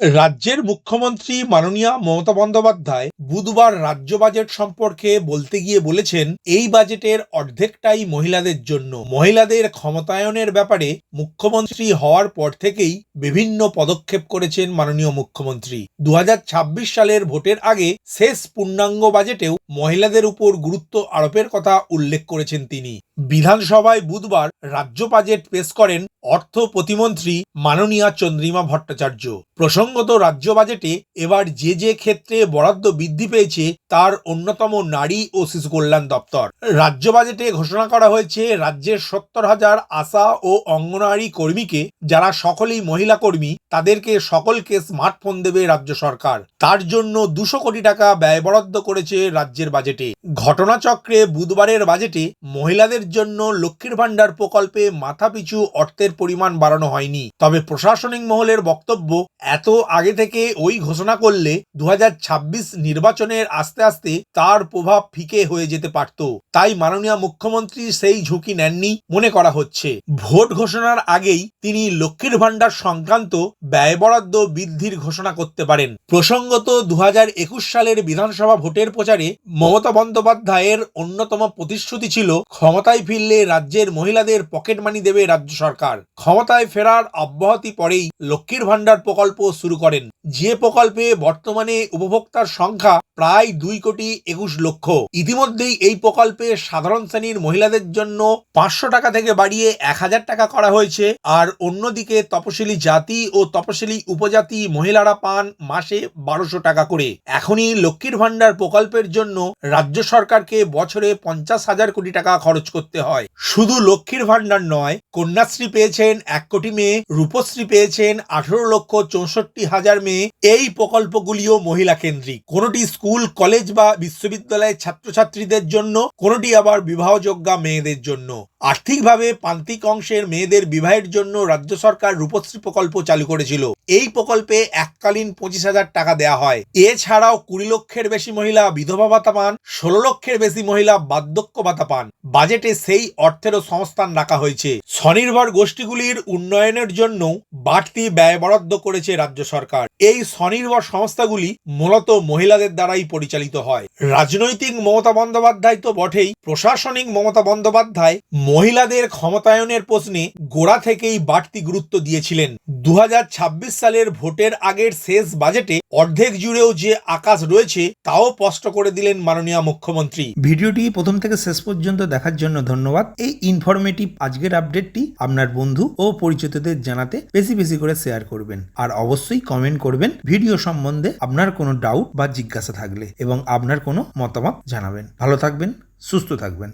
রাজ্যের মুখ্যমন্ত্রী মাননীয়া মমতা বন্দ্যোপাধ্যায় বুধবার রাজ্য বাজেট সম্পর্কে বলতে গিয়ে বলেছেন, এই বাজেটের অর্ধেকটাই মহিলাদের জন্য। মহিলাদের ক্ষমতায়নের ব্যাপারে মুখ্যমন্ত্রী হওয়ার পর থেকেই বিভিন্ন পদক্ষেপ করেছেন মাননীয় মুখ্যমন্ত্রী। দু হাজার ছাব্বিশ সালের ভোটের আগে শেষ পূর্ণাঙ্গ বাজেটেও মহিলাদের উপর গুরুত্ব আরোপের কথা উল্লেখ করেছেন তিনি। বিধানসভায় বুধবার রাজ্য বাজেট পেশ করেন অর্থ প্রতিমন্ত্রী মাননীয়া চন্দ্রিমা ভট্টাচার্য। প্রসঙ্গত রাজ্য বাজেটে এবার যে যে ক্ষেত্রে বরাদ্দ বৃদ্ধি পেয়েছে, তার অন্যতম নারী ও শিশু কল্যাণ দপ্তর। রাজ্য বাজেটে ঘোষণা করা হয়েছে, রাজ্যের সত্তর হাজার আশা ও অঙ্গনওয়াড়ি কর্মীকে, যারা সকলেই মহিলা কর্মী, তাদেরকে সকলকে স্মার্টফোন দেবে রাজ্য সরকার। তার জন্য দুশো কোটি টাকা ব্যয় বরাদ্দ করেছে রাজ্যের বাজেটে। ঘটনাচক্রে বুধবারের বাজেটে মহিলাদের জন্য লক্ষ্মীর ভাণ্ডার প্রকল্পে মাথাপিছু অর্থের পরিমাণ বাড়ানো হয়নি। তবে প্রশাসনিক মহলের বক্তব্য এত আগে থেকে ওই ঘোষণা করলে দু হাজার ছাব্বিশ নির্বাচনের আস্তে আস্তে তার প্রভাব ফিকে হয়ে যেতে পারত। তাই মাননীয় মুখ্যমন্ত্রী সেই ঝুঁকি নেননি মনে করা হচ্ছে। ভোট ঘোষণার আগেই তিনি লক্ষ্মীর ভাণ্ডার সংক্রান্ত ব্যয় বরাদ্দ বৃদ্ধির ঘোষণা করতে পারেন। প্রসঙ্গত দু হাজার একুশ সালের বিধানসভা ভোটের প্রচারে মমতা বন্দ্যোপাধ্যায়ের অন্যতম প্রতিশ্রুতি ছিল, ক্ষমতায় ফিরলে রাজ্যের মহিলাদের পকেট মানি দেবে রাজ্য সরকার। ক্ষমতায় ফেরার অব্যাহতি পরেই লক্ষ্মীর ভাণ্ডার প্রকল্প শুরু করেন। যে প্রকল্পে বর্তমানে উপভোক্তার সংখ্যা প্রায় দুই কোটি একুশ লক্ষ। ইতিমধ্যেই এই প্রকল্পে সাধারণ শ্রেণির মহিলাদের জন্য পাঁচশো টাকা থেকে বাড়িয়ে এক হাজার টাকা করা হয়েছে। আর অন্যদিকে তপশিলি জাতি ও তপশিলি উপজাতি মহিলারা পান মাসে বারোশো টাকা করে। এখনই লক্ষ্মীর ভাণ্ডার প্রকল্পের জন্য রাজ্য সরকারকে বছরে পঞ্চাশ হাজার কোটি টাকা খরচ করতে হয়। শুধু লক্ষ্মীর ভাণ্ডার নয়, কন্যাশ্রী পেয়েছেন এক কোটি মেয়ে, রূপশ্রী পেয়েছেন আঠারো লক্ষ চৌষট্টি হাজার মেয়ে। এই প্রকল্পগুলিও মহিলা কেন্দ্রিক। কোনটি স্কুল, কলেজ বা বিশ্ববিদ্যালয়ের ছাত্রছাত্রীদের জন্য কোনটি আবার বিবাহযোগ্যা মেয়েদের জন্য। আর্থিকভাবে প্রান্তিক অংশের মেয়েদের বিবাহের জন্য রাজ্য সরকার রূপশ্রী প্রকল্প চালু করেছিল। এই প্রকল্পে এককালীন পঁচিশ হাজার টাকা দেওয়া হয়। এছাড়াও কুড়ি লক্ষের বেশি মহিলা বিধবা ভাতা পান, ষোলো লক্ষের বেশি মহিলা বার্ধক্য ভাতা পান। বাজেটে সেই অর্থেরও সংস্থান রাখা হয়েছে। স্বনির্ভর গোষ্ঠীগুলির উন্নয়নের জন্য বাড়তি ব্যয় বরাদ্দ করেছে রাজ্য সরকার। এই স্বনির্ভর সংস্থাগুলি মূলত মহিলাদের দ্বারাই পরিচালিত হয়। রাজনৈতিক মমতা বন্দ্যোপাধ্যায় তো বটেই। প্রশাসনিক মমতা বন্দ্যোপাধ্যায় মহিলাদের ক্ষমতায়নের প্রশ্নে গোড়া থেকেই বাড়তি গুরুত্ব দিয়েছিলেন। দু হাজার ছাব্বিশ সালের ভোটের আগের শেষ বাজেটে অর্ধেক জুড়েও যে আকাশ রয়েছে, তাও স্পষ্ট করে দিলেন মাননীয় মুখ্যমন্ত্রী। ভিডিওটি প্রথম থেকে শেষ পর্যন্ত দেখার জন্য ধন্যবাদ। এই ইনফরমেটিভ আজকের আপডেটটি আপনার বন্ধু ও পরিচিতদের জানাতে বেশি বেশি করে শেয়ার করবেন। আর অবশ্যই কমেন্ট করবেন ভিডিও সম্বন্ধে আপনার কোনো ডাউট বা জিজ্ঞাসা থাকলে এবং আপনার কোনো মতামত জানাবেন। ভালো থাকবেন, সুস্থ থাকবেন।